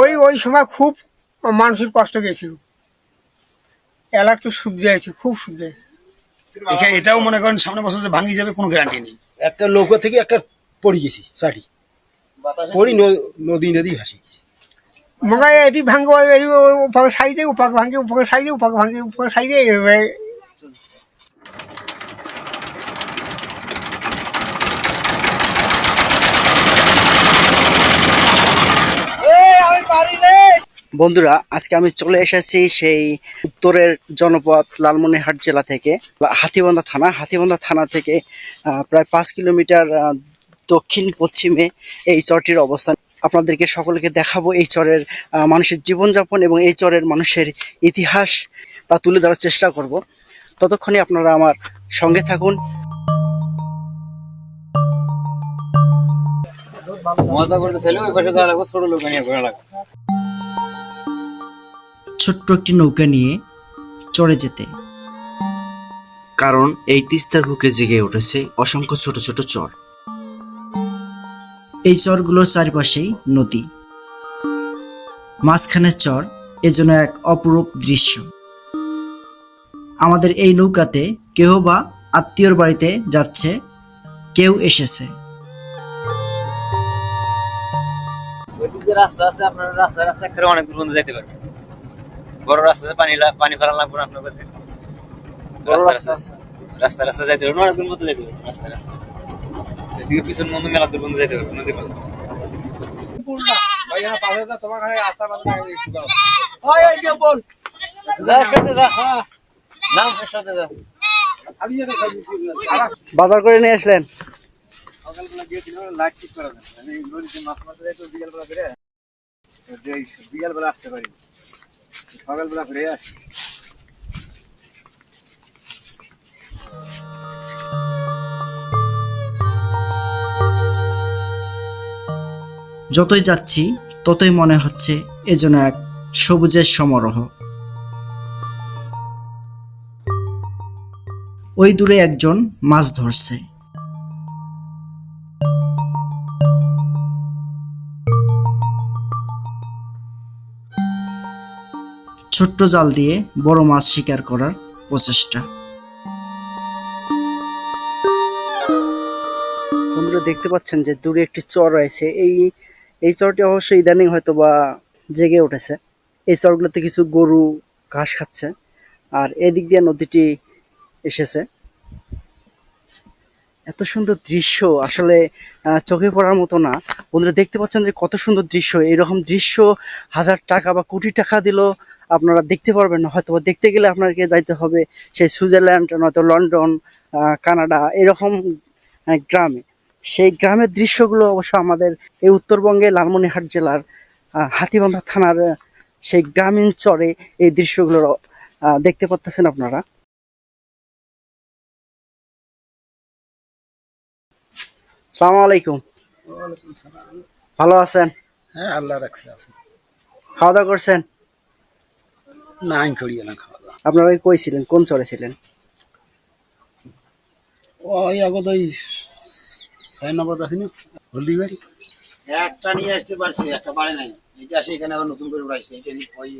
ওই ওই সময় খুব মানসিক কষ্ট গেছিল। এলাকা একটু সুবিধা হয়েছে খুব সুবিধা হয়েছে এটাও মনে করেন সামনে বছর যে ভাঙি যাবে কোনো গ্যারান্টি নেই। একটা নৌকা থেকে একটা পড়ে গেছি চাটি পড়ি নদী নদী ভাসি গেছি। মনে হয় এদিক ভাঙবো উপাকে সাইডে উপাক ভাঙে উপাকে সাইডে উপাক ভাঙে উপাকে সাইডে এইভাবে বন্ধুরা, আজকে আমি চলে এসেছি সেই উত্তরের জনপদ লালমনিরহাট জেলা থেকে, হাতিবান্ধা থানা। হাতিবান্ধা থানা থেকে প্রায় পাঁচ কিলোমিটার দক্ষিণ পশ্চিমে এই চরটির অবস্থান। আপনাদেরকে সকলকে দেখাবো এই চরের মানুষের জীবনযাপন এবং এই চরের মানুষের ইতিহাস। তা তুলে ধরার চেষ্টা করব। ততক্ষণে আপনারা আমার সঙ্গে থাকুন। মজা করতে চাইলে ওই পাশে যাওয়া লাগবে ছোট লোক নিয়ে ঘোরা লাগবে। ছোট্ট একটি নৌকা নিয়ে চড়ে যেতে। কারণ এই তিস্তার বুকে জেগে উঠেছে অসংখ্য ছোট ছোট চর। এই চরগুলোর চারিপাশেই নদী। মাঝখানের চর এজন্য এক অপরূপ দৃশ্য। আমাদের এই নৌকাতে কেউ বা আত্মীয়র বাড়িতে যাচ্ছে কেউ এসেছে। দিয়ে রাস্তা আছে আপনার রাস্তা রাস্তা করে অনেক দূর পর্যন্ত যেতে পারবেন বড় রাস্তাতে পানি পানি ফেলা লাগবে না আপনাদের রাস্তা রাস্তা রাস্তা রাস্তা যাইতে পারবেন অনেক দূর মধ্যে যেতে পারবেন রাস্তা রাস্তা। এদিকে পিছন মধ্যে মেলা দূর পর্যন্ত যেতে পারবেন নদী পর্যন্ত যা যা যা। বাজার করে নিয়ে আসলেন। সকালবেলা গিয়েছিলাম লাইট ঠিক করা আমি মাছ মাছ যাইতো বিকালবেলা করে। যে বিকালবেলা আসতে পারি। সকালবেলা আসি। যতই যাচ্ছি, ততই মনে হচ্ছে এ যেন এক সবুজের সমারোহ। ওই দূরে একজন মাছ ধরছে। ছোট্ট জাল দিয়ে বড় মাছ শিকার করার প্রচেষ্টা। বন্ধুরা, দেখতে পাচ্ছেন যে দূরে একটি চর রয়েছে। এই এই চরটি অবশ্যই ইদানিং হয়তো বা জেগে উঠেছে। এই চরগুলোতে কিছু গরু ঘাস খাচ্ছে আর এদিক দিয়ে নদীটি এসেছে। এত সুন্দর দৃশ্য আসলে চোখে পড়ার মতো না। বন্ধুরা, দেখতে পাচ্ছেন যে কত সুন্দর দৃশ্য। এরকম দৃশ্য হাজার টাকা বা কোটি টাকা দিলেও আপনারা দেখতে পারবেন না। হয়তো দেখতে গেলে আপনাকে যাইতে হবে সেই সুইজারল্যান্ড নয়তো লন্ডন কানাডা এরকম গ্রামে। সেই গ্রামের দৃশ্যগুলো অবশ্য আমাদের এই উত্তরবঙ্গে লালমনিরহাট জেলার হাতিবান্ধা থানার সেই গ্রামীণ চরে এই দৃশ্যগুলো দেখতে পাচ্ছেন আপনারা। সালাম আলাইকুম। ভালো আছেন? হ্যাঁ আল্লাহ রাখছে খাওয়া দাওয়া করছেন? না আইন করিয়ে না খাওয়া দাওয়া। আপনারা কই ছিলেন? কোন চরে ছিলেন? ওই আগত ওই ছয় নম্বর আছে না হলদি বাড়ি একটা নিয়ে আসতে পারছি একটা পারে নাই। এটা আসে এখানে আবার নতুন করে উড়াইছে। এটা ওই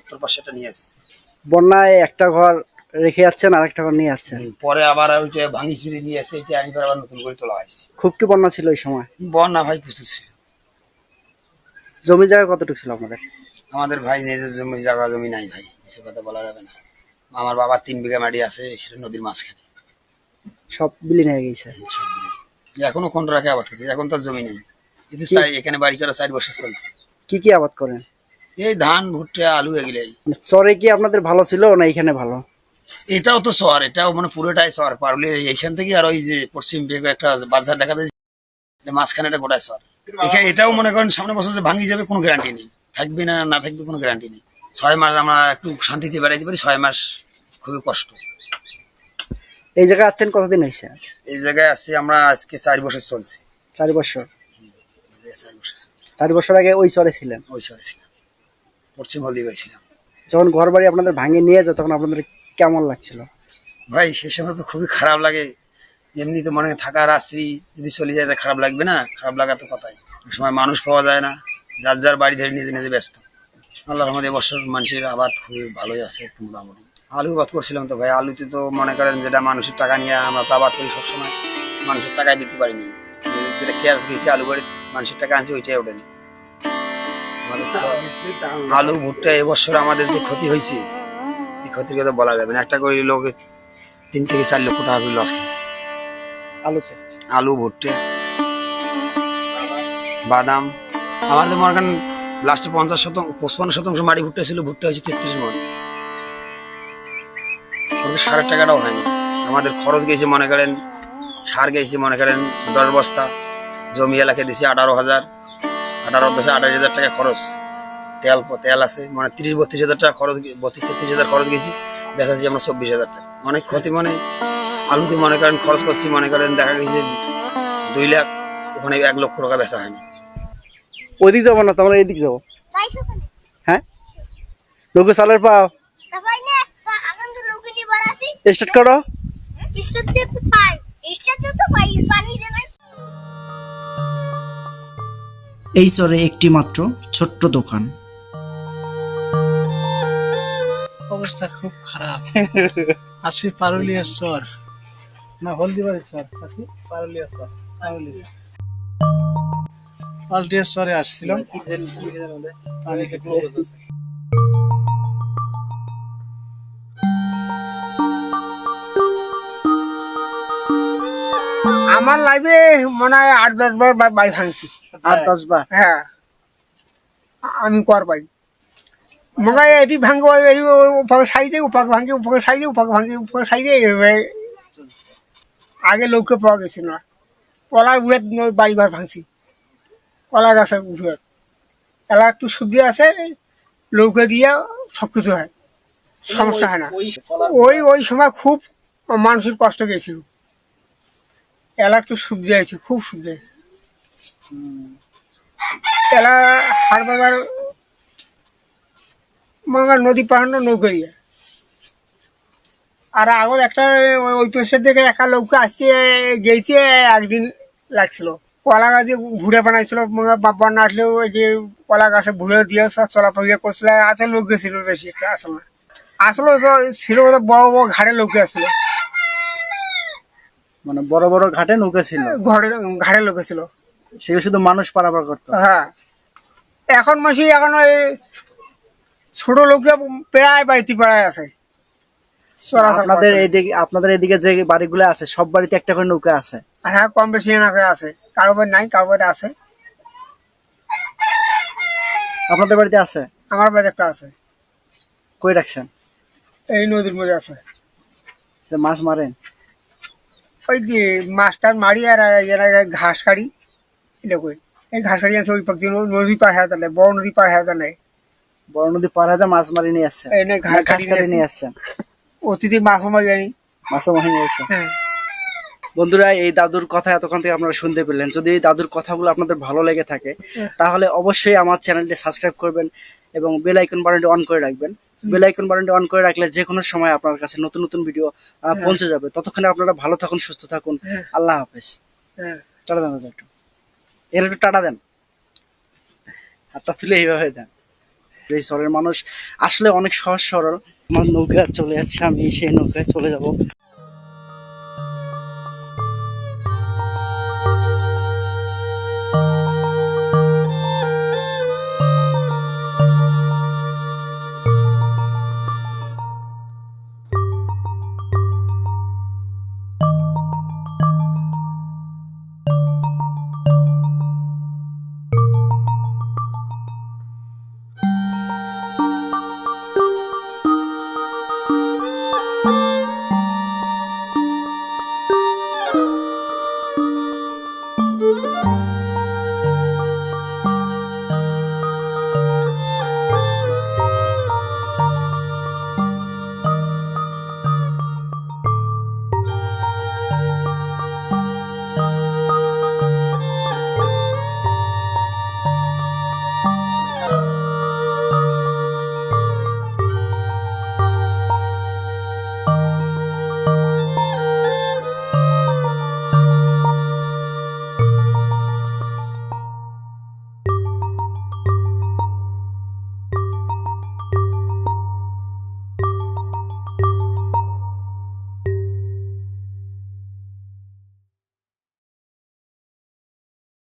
উত্তর পাশেটা নিয়ে আসছে। বন্যায় একটা ঘর রেখে যাচ্ছেন আর একটা ঘর নিয়ে যাচ্ছেন? পরে আবার ওইটা ভাঙি ছিঁড়ে নিয়ে আসছে এটা আনিবার আবার নতুন করে তোলা হয়েছে। খুব কি বন্যা ছিল ওই সময়? বন্যা ভাই প্রচুর ছিল। জমি জায়গা কতটুকু ছিল আপনাদের? আমাদের ভাই নিজের জমি জায়গা জমি নাই ভাই। সে কথা বলা যাবে না। আমার বাবার তিন বিঘা মাটি আছে সেটা নদীর মাঝখানে। সব বিলীন হয়ে গেছে। এখনও কোন রাখে আবাদ করছে এখন তো জমি নেই। কিন্তু চাই এখানে বাড়ি করা চার বছর চলছে। কি কি আবাদ করেন? এই ধান ভুট্টা আলু এগুলো। মানে চরে কি আপনাদের ভালো ছিল না এখানে ভালো? এটাও তো শহর এটাও মানে পুরোটাই শহর পারলে এইখান থেকে আর ওই যে পশ্চিম বেগ একটা বাজার দেখা যায় মাঝখানে একটা গোটায় শহর এটাও মনে করেন সামনে বছর যে ভাঙি যাবে কোনো গ্যারান্টি নেই। থাকবে না না থাকবে কোনো গ্যারান্টি নেই। ছয় মাস আমরা একটু শান্তিতে বেড়াইতে পারি ছয় মাস খুবই কষ্ট। এই জায়গায় আছেন কতদিন হয়েছে? এই জায়গায় আসছি আমরা আজকে চার বছর চলছে। চার বছর। চার বছর। চার আগে ওই চরে ছিলেন? ওই শহরে ছিলাম। পশ্চিম হলদিবাড়ি ছিলাম। যখন ঘর বাড়ি আপনাদের ভাঙে নিয়ে যায় তখন আপনাদের কেমন লাগছিল? ভাই সে সময় তো খুবই খারাপ লাগে। এমনি তো মনে থাকার আশ্রি যদি চলে যায় তা খারাপ লাগবে না? খারাপ লাগা তো কথাই। ওই সময় মানুষ পাওয়া যায় না। যার যার বাড়ি ধরে নিজে নিজে ব্যস্ত। আল্লাহর আমাদের এবছর মানুষের আবাদ খুবই ভালোই আছে মোটামুটি। আলু আবাদ করছিলাম তো ভাই আলুতে তো মনে করেন যেটা মানুষের টাকা নিয়ে আমরা তো আবাদ করি সবসময় মানুষের টাকায় দিতে পারিনি। যেটা ক্যাশ গেছি আলু বাড়ি মানুষের টাকা আনছি ওইটাই ওঠেনি। আলু ভুট্টা এবছর আমাদের যে ক্ষতি হয়েছে এই ক্ষতির কথা বলা যাবে না। একটা করে লোক তিন থেকে চার লক্ষ টাকা করে লস খেয়েছে। আলুতে? আলু ভুট্টা বাদাম আমাদের মনে করেন লাস্টে পঞ্চাশ শতাংশ, পঁচপান্ন শতাংশ মাটি ভুট্টা ছিল, ভুট্টা হয়েছে তেত্রিশ মন। ওদের সারের টাকাটাও হয়নি। আমাদের খরচ গেছে মনে করেন, সার গেছে মনে করেন দশ বস্তা, জমি এলাকায় দিয়েছি আঠারো হাজার, আঠারো দশে আঠাশ হাজার টাকা খরচ। তেল তেল আছে মানে তিরিশ, বত্রিশ হাজার টাকা খরচ বত্রিশ, তেত্রিশ হাজার খরচ গেছি বেচাচ্ছি আমরা চব্বিশ হাজার টাকা। অনেক ক্ষতি মানে আলুতে মনে করেন খরচ করছি, মনে করেন দেখা গেছে দুই লাখ, ওখানে এক লক্ষ টাকা বেচা হয়নি। ওইদিক যাব না তোমরা এইদিক যাব। হ্যাঁ? লোকে চালের পাও। স্টার্ট করো। ইস্টাতে তো পাই ইস্টাতে তো পাই পানি দে না এই চরে একটি মাত্র ছোট্ট দোকান। অবস্থা খুব খারাপ। আসি পারুলিয়া চর। না হলদিবাড়ি চর আসি পারুলিয়া চর পারুলিয়া পালটিয়া আসছিলাম। আমার লাইফে মনে হয় আট দশ বার বা- বাড়ি ভাঙছি। আট দশ বার? হ্যাঁ। আমি কর পাই মনে হয় এটি ভাঙবো এই উপাকে সাইডে উপাকে ভাঙে উপাকে সাইডে উপাকে ভাঙে উপাকে সাইডে এইভাবে আগে লোককে পাওয়া গেছে না। কলার উড়ে বাড়ি ঘর ভাঙছি। কলা গাছের উড়ে এলা একটু সুবিধা আছে লৌকে দিয়ে সব কিছু হয়। সমস্যা হয় না। ওই ওই সময় খুব মানুষের কষ্ট গেছিল। এলা একটু সুবিধা হয়েছে খুব সুবিধা হয়েছে এলা হাট বাজার মঙ্গল নদী পাহাড় নৌকা দিয়ে। আর আগত একটা ওই- পেশের থেকে একা লোককে আসতে গেছে একদিন লাগছিল। কলা গাছে ঘুরে বানাইছিল বাবা না আসলেও ওই যে কলা গাছে ঘুরে দিয়ে সব চলাফেরা করছিল এত লোক গেছিল বেশি একটা আসল আসলে তো ছিল বড় বড় ঘাড়ে লোক আসছিল মানে বড় বড় ঘাটে নৌকা ছিল ঘরে ঘাড়ে লোক ছিল সেগুলো শুধু মানুষ পারাপার করতো। হ্যাঁ এখন মাসি এখন ওই ছোট লোকে প্রায় বাড়িতে প্রায় আছে। আপনাদের করে। এইদিকে আপনাদের এদিকে যে বাড়িগুলো আছে সব বাড়িতে একটা করে নৌকা আছে? হ্যাঁ কম বেশি এনাকে আছে। কারও বাড়ি নাই কারও বাড়িতে আছে। আপনাদের বাড়িতে আছে? আমার বাড়িতে একটা আছে। কই রাখছেন? এই নদীর মধ্যে আছে। মাছ মারেন? ওই যে মাছটার মারি আর এরা ঘাস কাড়ি এটা কই এই ঘাস কাড়ি আছে ওই পাক নদী পার হয়ে তাহলে বড় নদী পার হয়ে তাহলে বড় নদী পার হাজার মাছ মারি নিয়ে নে ঘাস কাটি নিয়ে আসছেন। অতিথি মাছও মারি জানি মাছও মারি নিয়ে আসছেন। হ্যাঁ। বন্ধুরা এই দাদুর কথা এতক্ষণ থেকে আপনারা শুনতে পেলেন। যদি এই দাদুর কথাগুলো আপনাদের ভালো লেগে থাকে তাহলে অবশ্যই আমার চ্যানেলটি সাবস্ক্রাইব করবেন এবং বেল আইকন বাটনটি অন করে রাখবেন। বেল আইকন বাটনটি অন করে রাখলে যে কোনো সময় আপনার কাছে নতুন নতুন ভিডিও পৌঁছে যাবে। ততক্ষণে আপনারা ভালো থাকুন সুস্থ থাকুন। আল্লাহ হাফেজ। হ্যাঁ। টাটা দেন দাদা একটু। এর একটু টাটা দেন। হাতটা তুলে এইভাবে দেন। এই শহরের মানুষ আসলে অনেক সহজ সরল। আমার নৌকা চলে যাচ্ছে আমি সেই নৌকায় চলে যাব।